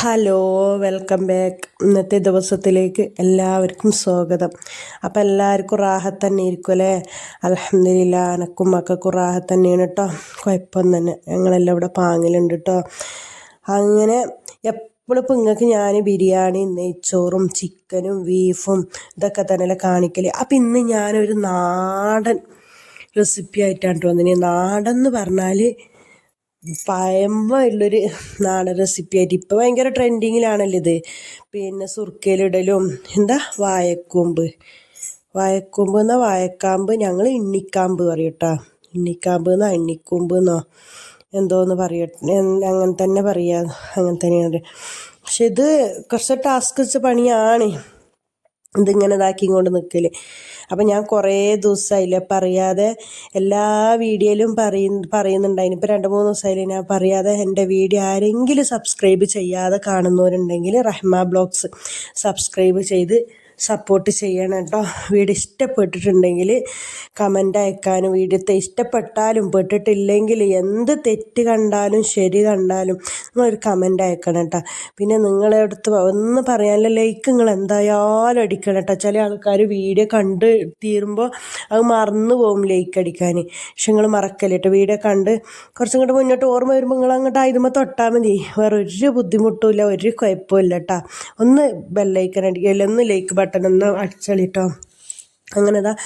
Hello welcome back. ഇന്നത്തെ ദിവസത്തിലേക്ക് എല്ലാവർക്കും സ്വാഗതം. അപ്പം എല്ലാവർക്കും റാഹത്ത് തന്നെ ഇരിക്കും അല്ലേ? അലഹമില്ല അനക്കും മക്കൾക്കും റാഹത്ത് തന്നെയാണ് കേട്ടോ കുഴപ്പം തന്നെ. ഞങ്ങളെല്ലാം ഇവിടെ പാങ്ങിലുണ്ട് കേട്ടോ അങ്ങനെ എപ്പോഴും ഇപ്പം നിങ്ങൾക്ക് ഞാൻ ബിരിയാണി നെയ്ച്ചോറും ചിക്കനും ബീഫും ഇതൊക്കെ തന്നെയല്ലേ കാണിക്കൽ അപ്പം ഇന്ന് ഞാനൊരു നാടൻ റെസിപ്പി ആയിട്ടാണ് വന്നിന്. നാടൻ എന്ന് പറഞ്ഞാൽ പഴമയുള്ളൊരു നാടൻ റെസിപ്പി ആയിട്ട് ഇപ്പോൾ ഭയങ്കര ട്രെൻഡിങ്ങിലാണല്ലോ ഇത്. പിന്നെ സുർക്കയിലിടലും എന്താ വായക്കൂമ്പ്. വായക്കൂമ്പ് എന്നാ വാഴക്കാമ്പ് ഞങ്ങൾ ഇണ്ണിക്കാമ്പ് പറയും ഇണ്ണിക്കാമ്പ് എന്നാ ഇണ്ണിക്കൂമ്പ് എന്നോ എന്തോന്ന് പറയട്ടെ അങ്ങനെ തന്നെ പറയാ. അങ്ങനെ തന്നെയാണ്. പക്ഷെ ഇത് കുറച്ച് ടാസ്ക് വെച്ച പണിയാണ്. ഇതിങ്ങനെ ഇതാക്കി കൊണ്ട് നിൽക്കൽ അപ്പം ഞാൻ കുറേ ദിവസമായില്ലേ പറയാതെ എല്ലാ വീഡിയോയിലും പറയ പറയുന്നുണ്ടായിന്. ഇപ്പോൾ രണ്ട് മൂന്ന് ദിവസമായില്ലേ ഞാൻ പറയാതെ എന്റെ വീഡിയോ ആരെങ്കിലും സബ്സ്ക്രൈബ് ചെയ്യാതെ കാണുന്നവരുണ്ടെങ്കിൽ റഹ്മ ബ്ലോഗ്സ് സബ്സ്ക്രൈബ് ചെയ്ത് സപ്പോർട്ട് ചെയ്യണം കേട്ടോ. വീഡിയോ ഇഷ്ടപ്പെട്ടിട്ടുണ്ടെങ്കിൽ കമന്റ് അയക്കാനും വീഡിയോത്തെ ഇഷ്ടപ്പെട്ടാലും പെട്ടിട്ടില്ലെങ്കിൽ എന്ത് തെറ്റ് കണ്ടാലും ശരി കണ്ടാലും നിങ്ങളൊരു കമന്റ് അയക്കണം കേട്ടോ. പിന്നെ നിങ്ങളെടുത്ത് ഒന്ന് പറയാനുള്ള ലൈക്ക് നിങ്ങൾ എന്തായാലും അടിക്കണം കേട്ടോ. ചില ആൾക്കാർ വീഡിയോ കണ്ട് തീരുമ്പോൾ അത് മറന്നു പോകും ലൈക്ക് അടിക്കാൻ പക്ഷെ നിങ്ങൾ മറക്കല്ലേ കേട്ടോ വീഡിയോ കണ്ട്. കുറച്ചും കൂടെ മുന്നോട്ട് ഓർമ്മ വരുമ്പോൾ നിങ്ങൾ അങ്ങോട്ട് ആയതുമ്പോൾ തൊട്ടാൽ മതി. വേറെ ഒരു ബുദ്ധിമുട്ടുമില്ല ഒരു കുഴപ്പമില്ല കേട്ടോ. ഒന്ന് ബെല്ലൈക്കൻ അല്ലെങ്കിൽ ഒന്ന് ലൈക്ക് ബട്ടൺ ഒന്ന് അടിച്ചളിട്ടോ. അങ്ങനെ ഇതാ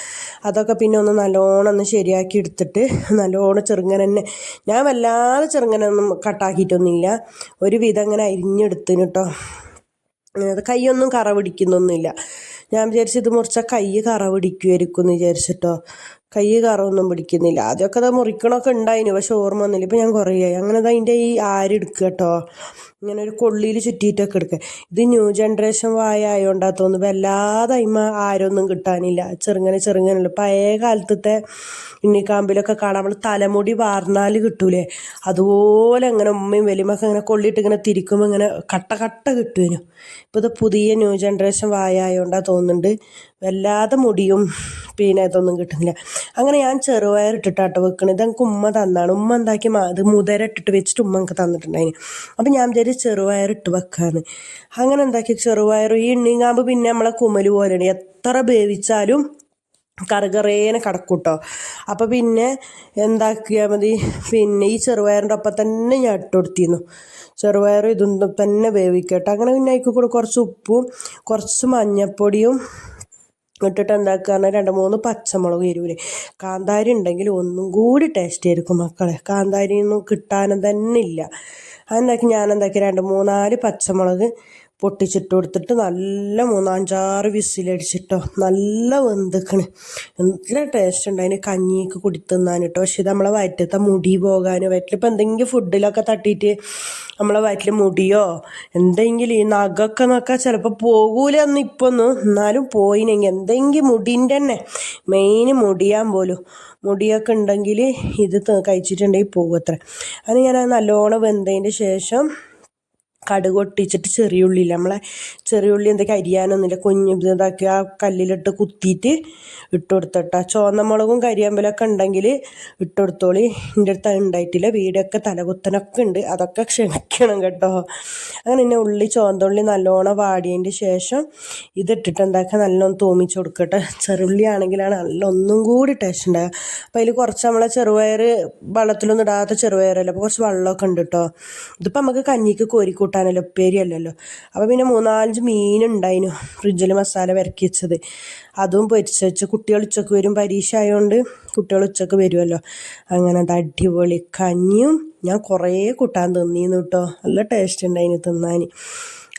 അതൊക്കെ പിന്നെ ഒന്ന് നല്ലോണം ഒന്ന് ശരിയാക്കി എടുത്തിട്ട് നല്ലോണം ചെറുങ്ങനെ തന്നെ ഞാൻ വല്ലാതെ ചെറുങ്ങനെ ഒന്നും കട്ടാക്കിയിട്ടൊന്നുമില്ല. ഒരു വിധം അങ്ങനെ അരിഞ്ഞെടുത്തിന് കേട്ടോ അത് കൈയൊന്നും കറ പിടിക്കുന്നൊന്നുമില്ല. ഞാൻ വിചാരിച്ചു ഇത് മുറിച്ചാൽ കൈ കറ പിടിക്കുമായിരിക്കും എന്ന് വിചാരിച്ചിട്ടോ. കൈ കറൊന്നും പിടിക്കുന്നില്ല. ആദ്യമൊക്കെ അത് മുറിക്കണമൊക്കെ ഉണ്ടായിന് പക്ഷെ ഓർമ്മ വന്നില്ല. ഇപ്പം ഞാൻ കുറേ ആയി. അങ്ങനെ അതിന്റെ ഈ ആരെടുക്കുക കേട്ടോ ഇങ്ങനെ ഒരു കൊള്ളിയിൽ ചുറ്റിയിട്ടൊക്കെ എടുക്കുക. ഇത് ന്യൂ ജനറേഷൻ വായ ആയതുകൊണ്ടാ തോന്നുന്നു വല്ലാതെ അയിമ ആരൊന്നും കിട്ടാനില്ല. ചെറുങ്ങനെ ചെറുങ്ങനെ പഴയ കാലത്തത്തെ ഇണ്ണിക്കാമ്പിലൊക്കെ കാണാം നമ്മൾ തലമുടി വാർന്നാൽ കിട്ടൂലേ? അതുപോലെ അങ്ങനെ ഉമ്മയും വലിയമൊക്കെ ഇങ്ങനെ കൊള്ളിയിട്ട് ഇങ്ങനെ തിരിക്കുമ്പോൾ ഇങ്ങനെ കട്ട കട്ട കിട്ടുവിനു. ഇപ്പോൾ ഇത് പുതിയ ന്യൂ ജനറേഷൻ വായ ആയതുകൊണ്ടാണ് തോന്നുന്നുണ്ട്. വല്ലാതെ മുടിയും പിന്നെ ഇതൊന്നും കിട്ടുന്നില്ല. അങ്ങനെ ഞാൻ ചെറുപയർ ഇട്ടിട്ടാട്ടോ വെക്കണത്. ഇതെനിക്ക് ഉമ്മ തന്നാണ്. ഉമ്മ എന്താക്കി അത് മുതര ഇട്ടിട്ട് വെച്ചിട്ട് ഉമ്മ എനിക്ക് തന്നിട്ടുണ്ടായിന്. അപ്പം ഞാൻ വിചാരിച്ച് ചെറുപയർ ഇട്ട് വെക്കാന്ന്. അങ്ങനെ എന്താക്കി? ചെറുപയർ ഈ എണ്ണിങ്ങാമ്പ് പിന്നെ നമ്മളെ കുമൽ പോലെയാണ്. എത്ര വേവിച്ചാലും കറുകറേനെ കിടക്കൂട്ടോ. അപ്പോൾ പിന്നെ എന്താക്കിയാൽ മതി? പിന്നെ ഈ ചെറുപയറിന്റെ ഒപ്പം തന്നെ ഞാൻ ഇട്ട് കൊടുത്തിരുന്നു. ചെറുപയർ ഇതൊന്നും തന്നെ വേവിക്കട്ടെ. അങ്ങനെ പിന്നെ അതിൽ കുറച്ച് ഉപ്പും കുറച്ച് മഞ്ഞൾപ്പൊടിയും ഇട്ടിട്ട് എന്താക്കുക പറഞ്ഞാൽ രണ്ട് മൂന്ന് പച്ചമുളക് എരിവിന് കാന്താരി ഉണ്ടെങ്കിൽ ഒന്നും കൂടി ടേസ്റ്റ് ആയിരിക്കും മക്കളെ. കാന്താരിയൊന്നും കിട്ടാനും തന്നെ ഇല്ല. അതെന്താക്കി ഞാൻ എന്താക്കി രണ്ട് മൂന്നാൽ പച്ചമുളക് പൊട്ടിച്ചിട്ട് കൊടുത്തിട്ട് നല്ല മൂന്നാഞ്ചാറ് വിസിലടിച്ചിട്ടോ. നല്ല വെന്തിക്കണ്. നല്ല ടേസ്റ്റ് ഉണ്ട് അതിന് കഞ്ഞിക്ക് കുടി തിന്നാൻ കേട്ടോ പക്ഷെ നമ്മളെ വയറ്റത്തെ മുടി പോകാൻ വയറ്റിലിപ്പോൾ എന്തെങ്കിലും ഫുഡിലൊക്കെ തട്ടിയിട്ട് നമ്മളെ വയറ്റിൽ മുടിയോ എന്തെങ്കിലും ഈ നഖമൊക്കെ നോക്കാൻ ചിലപ്പോൾ പോകൂല എന്ന് ഇപ്പം ഒന്നും എന്നാലും പോയിനെങ്കിൽ എന്തെങ്കിലും മുടിന്റെ തന്നെ. മെയിൻ മുടിയാൻ പോലും. മുടിയൊക്കെ ഉണ്ടെങ്കിൽ ഇത് കഴിച്ചിട്ടുണ്ടെങ്കിൽ പോകും അത്ര. അത് ഞാൻ നല്ലോണം വെന്തതിന്റെ ശേഷം കടുക് ചെറിയ ഉള്ളി നമ്മളെ ചെറിയ ഉള്ളി എന്തൊക്കെ അരിയാനൊന്നുമില്ല. കുഞ്ഞ് ഇതാക്കി ആ കല്ലിലിട്ട് കുത്തിയിട്ട് ഇട്ട് കൊടുത്തിട്ട്. ചുവന്ന മുളകും കരിയാമ്പലൊക്കെ ഉണ്ടെങ്കിൽ ഇട്ട് കൊടുത്തോളി. എന്റെ അടുത്ത് ഉണ്ടായിട്ടില്ല. വീടൊക്കെ തലകുത്തനൊക്കെ ഉണ്ട്. അതൊക്കെ ക്ഷമിക്കണം കേട്ടോ. അങ്ങനെ പിന്നെ ഉള്ളി ചുവന്തുള്ളി നല്ലോണം വാടിയതിന്റെ ശേഷം ഇതിട്ടിട്ട് എന്താക്കുക നല്ലോണം തോമിച്ച് കൊടുക്കട്ടെ. ചെറുള്ളി ആണെങ്കിലാണ് നല്ല ഒന്നും കൂടി ടേസ്റ്റ് ഉണ്ടാകുക അപ്പോൾ അതിൽ കുറച്ച് നമ്മളെ ചെറുപയർ വെള്ളത്തിലൊന്നും ഇടാത്ത ചെറുപയറല്ലോ? അപ്പോൾ കുറച്ച് വെള്ളമൊക്കെ ഉണ്ട് കേട്ടോ ഇതിപ്പോൾ നമുക്ക് കഞ്ഞിക്ക് കോരി കൂട്ടാനല്ലോ? ഉപ്പേരി അല്ലല്ലോ. അപ്പോൾ പിന്നെ മൂന്നാലഞ്ച് മീനുണ്ടായിനു ഫ്രിഡ്ജിൽ മസാല വരക്കി വെച്ചത്. അതും പൊരിച്ച് വെച്ച് കുട്ടികൾ ഉച്ചയ്ക്ക് വരും പരീക്ഷ ആയതുകൊണ്ട് കുട്ടികൾ ഉച്ചയ്ക്ക് വരുമല്ലോ അങ്ങനെ അത് അടിപൊളി. കഞ്ഞിയും ഞാൻ കുറേ കൂട്ടാൻ തിന്നിന്നു കേട്ടോ നല്ല ടേസ്റ്റ് ഉണ്ടായിന് തിന്നാൻ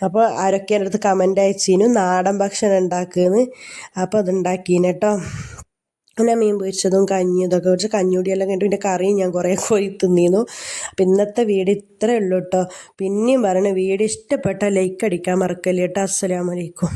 അപ്പോൾ ആരൊക്കെ എന്റെ അടുത്ത് കമന്റ് അയച്ചിനു? നാടൻ ഭക്ഷണം ഉണ്ടാക്കുമെന്ന് അപ്പോൾ അത് ഉണ്ടാക്കീന് കേട്ടോ പിന്നെ മീൻ പൊരിച്ചതും കഞ്ഞിതൊക്കെ ഇതൊക്കെ വെച്ച് കഞ്ഞുടിയെല്ലാം കണ്ടു പിന്നെ കറിയും ഞാൻ കുറേ കോരി തിന്നിന്നു. അപ്പം ഇന്നത്തെ വീഡിയോ ഇത്രയേ ഉള്ളൂ കേട്ടോ പിന്നെയും പറയണ വീഡിയോ ഇഷ്ടപ്പെട്ട ലൈക്ക് അടിക്കാൻ മറക്കല്ലേ കേട്ടോ അസ്സലാമലൈക്കും